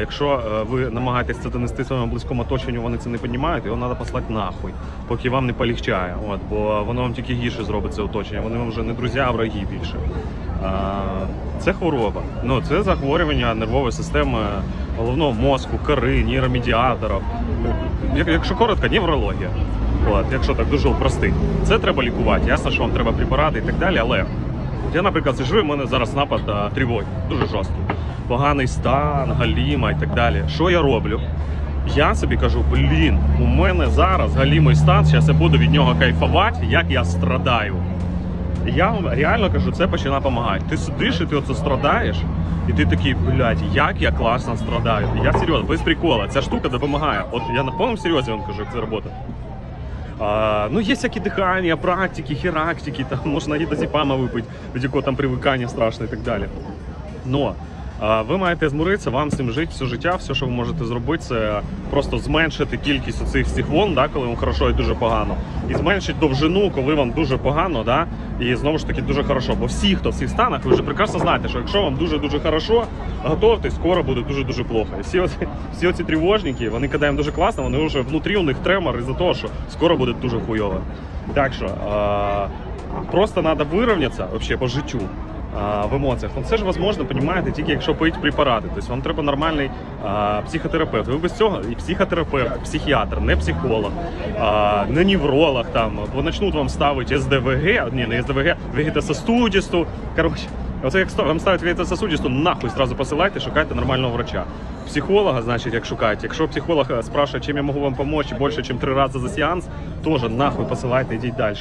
якщо е, ви намагаєтесь це донести своєму близькому оточенню, вони це не розуміють, його треба послати нахуй, поки вам не полегчає. От, бо воно вам тільки гірше зробить це оточення. Вони вам вже не друзі, а враги більше. Це хвороба. Ну, це захворювання нервової системи головного мозку, кори, нейромедіаторів. Як- Якщо коротко, неврологія. От, якщо так дуже простий. Це треба лікувати. Ясно, що вам треба препарати і так далі, але я, наприклад, сижу, і в мене зараз напад а, тривоги, дуже жорсткий. Поганий стан, галіма і так далі. Що я роблю? Я собі кажу, блін, у мене зараз галімий стан, зараз я буду від нього кайфувати, як я страдаю. Я вам реально кажу, це починає допомагати. Ти сидиш і ти оце страдаєш, і ти такий, блядь, як я класно страдаю. Я серйозно, без прикола, ця штука допомагає. От я на повному серйозі вам кажу, як це працює. А, ну, є всякі дихання, практики, хірактики, там можна гідозіпама випити, від якого там привикання страшне і так далі. Но ви маєте змиритися, вам з цим жити все життя, все, що ви можете зробити, це просто зменшити кількість оцих всіх волн, да, коли вам хорошо і дуже погано, і зменшити довжину, коли вам дуже погано, да, і знову ж таки дуже хорошо. Бо всі, хто в цих станах, ви вже прекрасно знаєте, що якщо вам дуже-дуже хорошо, готовтесь, скоро буде дуже-дуже плохо. І всі оці, всі оці тривожники, вони коли дуже класно, вони вже внутрі у них тремор із-за того, що скоро буде дуже хуйово. Так що а, просто треба вирівнятися по життю в емоціях. Ну, це ж можливо, розумієте, тільки якщо пить препарати. Тобто вам треба нормальний а, психотерапевт. Ви без цього і психотерапевт, психіатр, не психолог, а, не невролог там, бо почнуть вам ставити СДВГ, ні, не СДВГ, вегетососудисту. Коротше, оце як вам ставить вегетососудисту, нахуй зразу посилайте, шукайте нормального врача. Психолога, значить, як шукаєте. Якщо психолог е, спрашиває, чим я можу вам допомогти більше, ніж три рази за сеанс, теж нахуй посилайте, йдіть далі.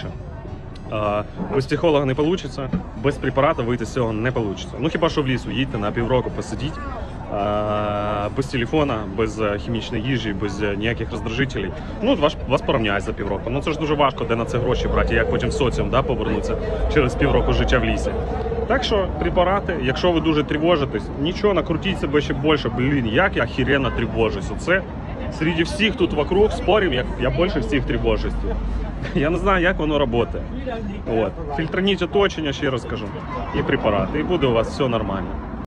Без психолога не вийде, без препарату вийти з цього не вийде. Ну хіба що в лісу їдьте на півроку посидіть. Без телефона, без е, хімічної їжі, без е, ніяких роздражителей. Ну, вас, вас порівняють за півроку. Ну це ж дуже важко, де на це гроші брати, як потім соціум да, повернутися через півроку життя в лісі. Так що препарати, якщо ви дуже тривожитесь, нічого, накрутіть себе ще більше. Блін, як я хіренно тривожусь. Оце серед всіх тут вокруг спорів, я, я більше всіх тривожусь. Я не знаю, як воно працює. От. Фільтраніть оточення, ще раз кажу, і препарати, і буде у вас все нормально.